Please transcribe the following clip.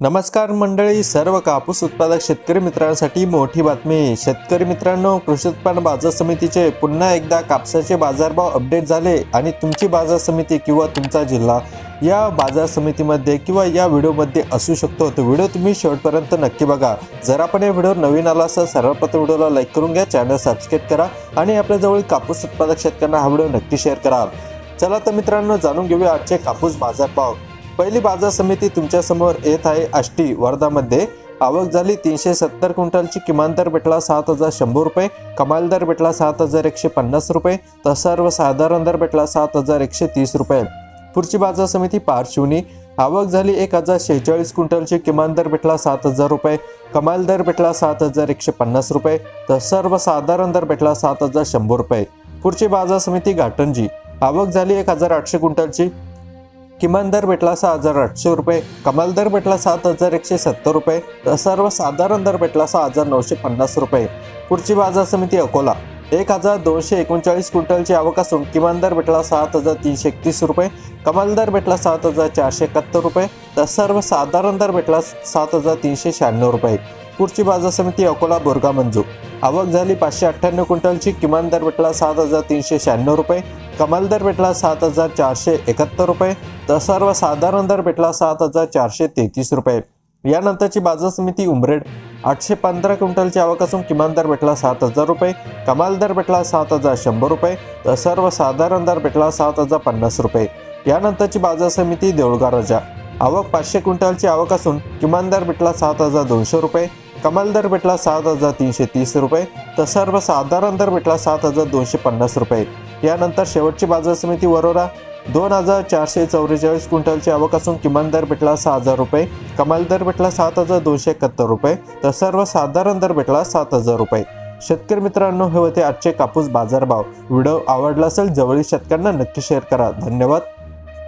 नमस्कार मंडळी सर्व कापूस उत्पादक शेतकरी मित्रांसाठी मोठी बातमी. शेतकरी मित्रांनो कृषी उत्पन्न बाजार समितीचे पुन्हा एकदा कापसाचे बाजारभाव अपडेट झाले आणि तुमची बाजार समिती किंवा तुमचा जिल्हा या बाजार समितीमध्ये किंवा या व्हिडिओमध्ये असू शकतो. तो व्हिडिओ तुम्ही शेवटपर्यंत नक्की बघा. जर आपण या व्हिडिओ नवीन आला असेल सर्वप्रथम व्हिडिओला लाईक करून घ्या चॅनल सबस्क्राईब करा आणि आपल्याजवळ कापूस उत्पादक शेतकऱ्यांना हा व्हिडिओ नक्की शेअर करा. चला तर मित्रांनो जाणून घेऊया आजचे कापूस बाजारभाव. पहिली बाजार समिती तुमच्यासमोर येत आहे. आष्टी वर्धामध्ये आवक झाली. तीनशे सत्तर क्विंटलची किमान दर भेटला सात हजार शंभर रुपये. कमाल दर भेटला सात हजार एकशे पन्नास रुपये. तर सर्वसाधारण दर भेटला सात हजार एकशे तीस रुपये. पुढची बाजार समिती पारशिवनी. आवक झाली एक हजार शेहेचाळीस क्विंटलची. किमान दर भेटला सात हजार रुपये. कमाल दर भेटला सात हजार एकशे पन्नास रुपये. तर सर्वसाधारण दर भेटला सात हजार शंभर रुपये. पुढची बाजार समिती घाटंजी. आवक झाली एक हजार आठशे क्विंटलची. किमान दर भेटला सहा हजार आठशे रुपये कमाल दर भेटला सात हजार एकशे सत्तर रुपये तर सर्वसाधारण दर भेटला सहा हजार नऊशे पन्नास रुपये. पुढची बाजार समिती अकोला. एक हजार दोनशे एकोणचाळीस क्विंटलची आवक असून किमान दर भेटला सात हजार तीनशे एकतीस रुपये कमाल दर भेटला सात हजार चारशे एकाहत्तर रुपये तर सर्वसाधारण दर भेटला सात हजार तीनशे शहाण्णव रुपये. नागपूरची बाजार समिती अकोला बोरगा मंजू. आवक झाली पाचशे अठ्ठ्याण्णव क्विंटलची. किमान दर भेटला सात हजार तीनशे शहाण्णव रुपये. कमाल दर भेटला सात हजार चारशे एकाहत्तर रुपये. तर सर्वसाधारण दर भेटला सात हजार चारशे तेहतीस रुपये. यानंतरची बाजार समिती उमरेड. आठशे पंधरा क्विंटलची आवक असून किमान दर भेटला सात हजार रुपये. कमाल दर भेटला सात हजार शंभर रुपये. तर सर्वसाधारण दर भेटला सात हजार पन्नास रुपये. यानंतरची बाजार समिती देऊळगाव राजा. आवक पाचशे क्विंटलची आवक असून किमान दर भेटला सात हजार दोनशे रुपये. कमाल दर भेटला सात हजार तीनशे तीस रुपये तर सर्वसाधारण दर भेटला सात हजार दोनशे पन्नास रुपये. यानंतर शेवटची बाजार समिती वरोरा दोन हजार चारशे चौवेचाळीस क्विंटलची आवक असून किमान दर भेटला सहा हजार रुपये कमाल दर भेटला सात हजार दोनशे एकाहत्तर रुपये तर सर्वसाधारण दर भेटला सात हजार रुपये. शेतकरी मित्रांनो हे होते आजचे कापूस बाजारभाव. व्हिडिओ आवडला असेल जवळील शेतकऱ्यांना नक्की शेअर करा. धन्यवाद.